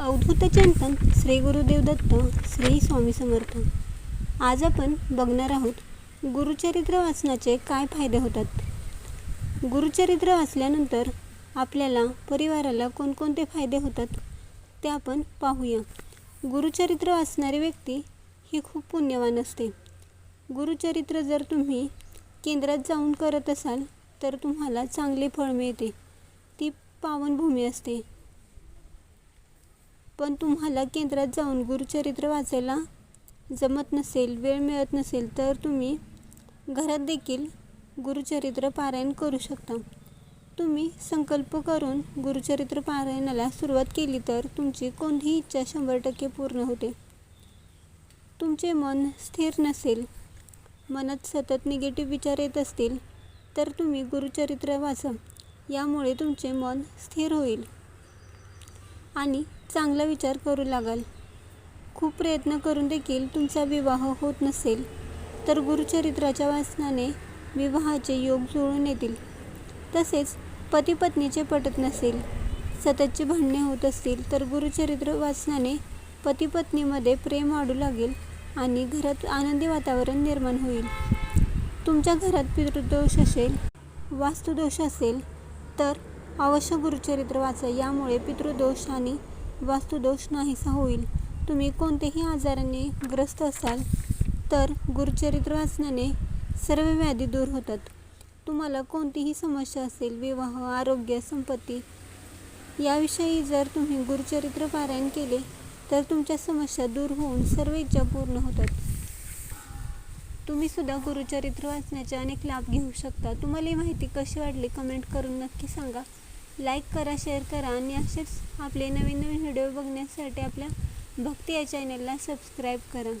अवधूत चिंतन श्री गुरुदेव दत्त श्री स्वामी समर्थ. आज आपण बघणार आहोत गुरुचरित्र वाचनाचे काय फायदे होतात? गुरुचरित्र वाचल्यानंतर आपल्याला परिवाराला कोणकोणते फायदे होतात? ते आपण पाहूया. गुरुचरित्र वाचणारी व्यक्ती ही खूप पुण्यवान असते. गुरुचरित्र जर तुम्ही केंद्रात जाऊन करत असाल तर तुम्हाला चांगले फळ मिळते. ती पावनभूमी असते. पण तुम्हाला केंद्रात जाऊन गुरुचरित्र वाचायला जमत नसेल वेळ मिळत नसेल तर तुम्ही घरात देखील गुरुचरित्र पारायण करू शकता. तुम्ही संकल्प करून गुरुचरित्र पारायणाला सुरुवात केली तर तुमची कोणतीही इच्छा शंभर टक्के पूर्ण होते. तुमचे मन स्थिर नसेल मनात सतत निगेटिव्ह विचार येत असतील तर तुम्ही गुरुचरित्र वाचा. यामुळे तुमचे मन स्थिर होईल. आणि चांगला विचार करू लागाल. खूप प्रयत्न करून देखील तुमचा विवाह होत नसेल तर गुरुचरित्राच्या वाचनाने विवाहाचे योग जुळून येतील. तसेच पती पत्नीचे पटत नसेल सततची भांडणे होत असतील तर गुरुचरित्र वाचनाने पती पत्नीमध्ये प्रेम वाढू लागेल आणि घरात आनंदी वातावरण निर्माण होईल. तुमच्या घरात पितृदोष असेल वास्तुदोष असेल तर अवश्य गुरुचरित्र वाचा. यामुळे पितृदोष आणि वास्तुदोष नाहीसा होईल. तुम्ही कोणत्याही आजाराने ग्रस्त असाल तर गुरुचरित्र वाचनाने सर्व व्याधी दूर होतात. तुम्हाला कोणतीही समस्या असेल विवाह आरोग्य संपत्ती याविषयी जर तुम्ही गुरुचरित्र पारायण केले तर तुमच्या समस्या दूर होऊन सर्व इच्छा पूर्ण होतात. तुम्ही सुद्धा गुरुचरित्र वाचण्याचे अनेक लाभ घेऊ शकता. तुम्हाला ही माहिती कशी वाटली कमेंट करून नक्की सांगा. लाईक करा शेअर करा आणि असेच आपले नवीन नवीन व्हिडिओ बघण्यासाठी आपल्या भक्ती या चॅनलला सबस्क्राईब करा.